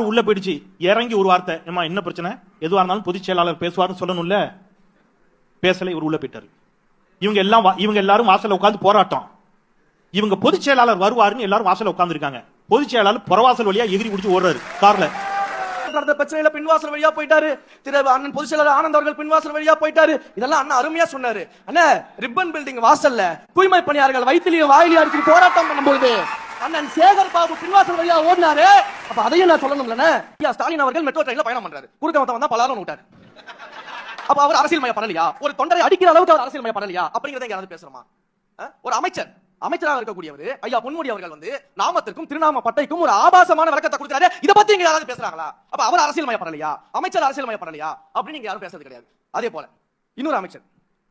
உள்ள போயிடுச்சு. இறங்கி ஒரு வார்த்தை ஏமா என்ன பிரச்சனை? எதுவா இருந்தாலும் பொதுச் செயலாளர் பேசுவார்னு சொல்லணும்ல? பேசல இவர் உள்ள போயிட்டாரு. இவங்க எல்லாம் இவங்க எல்லாரும் வாசல்ல உட்கார்ந்து போராட்டம். இவங்க பொதுச் செயலாளர் வருவாருன்னு எல்லாரும் வாசல்ல உட்காந்துருக்காங்க பொதுச் செயலாளர் புறவாசல் வழியா எகிரி குடிச்சு ஓடுறாரு கார்ல. நடந்த பிரச்சனையில பின்வாசல் வழியா போயிட்டாரு. திரு அண்ணன் பொதுச் செயலாளர் ஆனந்த் அவர்கள் பின்வாசல் வழியா போயிட்டாரு. இதெல்லாம் அண்ணா அருமையா சொன்னாரு. அண்ணா ரிப்பன் பில்டிங் வாசல்ல தூய்மை பணியாளர்கள் வயிற்றுலயும் வாயிலையும் அடிச்சு போராட்டம் பண்ணும்போது அண்ணன் சேகர் பாபு பின்வாசல் வழியா ஓடினாரு. அப்ப அதையும் நான் சொல்லணும்லண்ணே. ஐயா ஸ்டாலின் அவர்கள் மெட்ரோ ட்ரெயின்ல பயணம் பண்றாரு. குறுக்க மொத்தம் வந்தா பலாரம் விட்டாரு. அப்ப அவர் அரசியல் பண்ணலையா? ஒரு தொண்டரை அடிக்கிற அளவுக்கு அவர் அரசியல் பண்ணலையா? அப்படிங்கறத யாராவது பேசுறோமா ஒரு அமைச்சர். அமைச்சராக இருக்கக்கூடியவர் ஐயா பொன்முடி அவர்கள் வந்து நாமத்திற்கும் திருநாம பட்டைக்கும் ஒரு ஆபாசமான விளக்கத்தை கொடுக்கிறாரு. இதை பத்தி இங்க யாராவது பேசுறாங்களா? அப்ப அவர் அரசியல் பண்ணலையா? அமைச்சர் அரசியல் பண்ணலையா? அப்படின்னு நீங்க யாரும் பேசுறது கிடையாது. அதே போல இன்னொரு அமைச்சர்.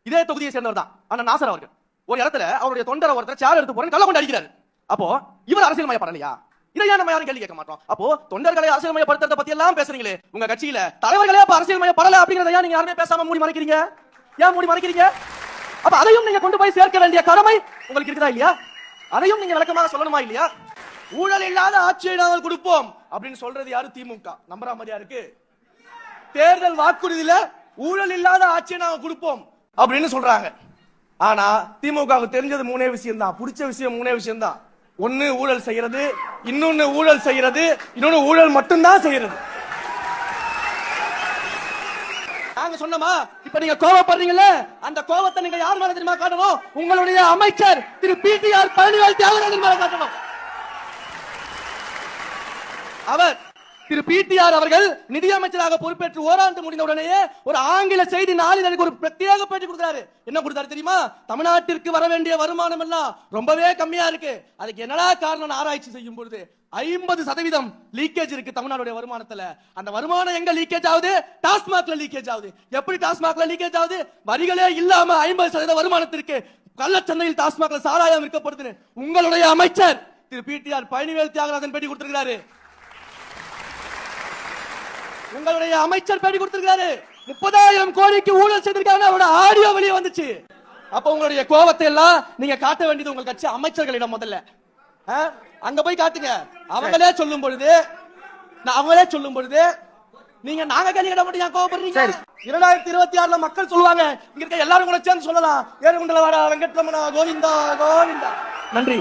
இதே தொகுதியை சேர்ந்தவர் தான் அண்ணன் நாசர் அவர்கள். ஒரு இடத்துல அவருடைய தொண்டரை ஒருத்தர் சேர் எடுத்து போறேன் கள்ள கொண்டு அடிக்கிறாரு. அப்போ இவர் அரசியல் மயப்படலையா? இதை ஏன் நம்ம யாரும் கேள்வி கேட்க மாட்டோம். அப்போ தொண்டர்களை அரசியல்மயப்படுத்துறத பத்தி எல்லாம் பேசுறீங்களே. உங்க கட்சியில தலைவர்களே அப்ப அரசியல்மயப்படல அப்படிங்கறத ஏன் நீங்க யாருமே பேசாம மூடி மறைக்கிறீங்க? ஏன் மூடி மறைக்கிறீங்க? அப்ப அதையும் நீங்க கொண்டு போய் சேர்க்க வேண்டிய கடமை உங்களுக்கு இருக்குதா இல்லையா? அதையும் நீங்க விளக்கமாக சொல்லணுமா இல்லையா? ஊழல் இல்லாத ஆட்சியை நாங்கள் கொடுப்போம் அப்படின்னு சொல்றது யாரு? திமுக. நம்புற மாதிரியா இருக்கு? தேர்தல் வாக்குறுதியில ஊழல் இல்லாத ஆட்சியை நாங்க கொடுப்போம் அப்படின்னு சொல்றாங்க. ஆனா திமுகவுக்கு தெரிஞ்சது மூணே விஷயம் தான் பிடிச்ச விஷயம் மூணே விஷயம் தான் ஒன்னு ஊழல் செய்யறது இன்னொன்னு ஊழல் செய்யறது இன்னொன்னு ஊழல் மட்டும்தான் செய்யறது. நாங்க சொன்னோமா? இப்ப நீங்க கோவப்படுறீங்கல்ல அந்த கோவத்தை நீங்க யார் மேல தெரியுமா காட்டணும்? உங்களுடைய அமைச்சர் திரு பிடிஆர் பழனிவேல் தியாகராஜன் மேல காட்டணும். அவர் திரு பிடிஆர் அவர்கள் நிதியமைச்சராக பொறுப்பேற்று ஓராண்டு முடிந்த உடனேயே ஒரு ஆங்கில செய்தி நாளிதழுக்கு ஒரு பிரத்யேக பேட்டி கொடுக்கிறாரு. என்ன கொடுத்தாரு தெரியுமா? தமிழ்நாட்டிற்கு வர வேண்டிய வருமானம் எல்லாம் ரொம்பவே கம்மியா இருக்கு. அதுக்கு என்னடா காரணம் ஆராய்ச்சி செய்யும் பொழுது ஐம்பது சதவீதம் லீக்கேஜ் இருக்கு தமிழ்நாடுடைய வருமானத்துல. அந்த வருமானம் எங்க லீக்கேஜ் ஆகுது? டாஸ்மாக்ல லீக்கேஜ் ஆகுது. எப்படி டாஸ்மாக்ல லீக்கேஜ் ஆகுது? வரிகளே இல்லாம ஐம்பது சதவீத வருமானத்திற்கு கள்ளச்சந்தையில் டாஸ்மாக்ல சாராயம் விற்கப்படுது உங்களுடைய அமைச்சர் திரு பிடிஆர் பழனிவேல் தியாகராஜன் பேட்டி கொடுத்திருக்கிறாரு. உங்களுடைய அமைச்சர் பேட்டி கொடுத்திருக்காரு முப்பதாயிரம் கோடிக்கு ஊழல் செய்திருக்காங்க அவரோட ஆடியோ வெளியே வந்துச்சு. அப்ப உங்களுடைய கோபத்தை எல்லாம் நீங்க காட்ட வேண்டியது உங்கள் கட்சி அமைச்சர்களிடம் முதல்ல? அங்க போய் காட்டுங்க. அவங்களே சொல்லும் பொழுது நான் அவங்களே சொல்லும் பொழுது நீங்க நாங்க கேள்வி கேட்ட மட்டும் ஏன் கோவப்படுறீங்க? இரண்டாயிரத்தி இருபத்தி ஆறுல மக்கள் சொல்லுவாங்க இங்க இருக்க எல்லாரும் கூட சேர்ந்து சொல்லலாம். ஏழுகுண்டல வாடா வெங்கட்ரமணா கோவிந்தா கோவிந்தா. நன்றி.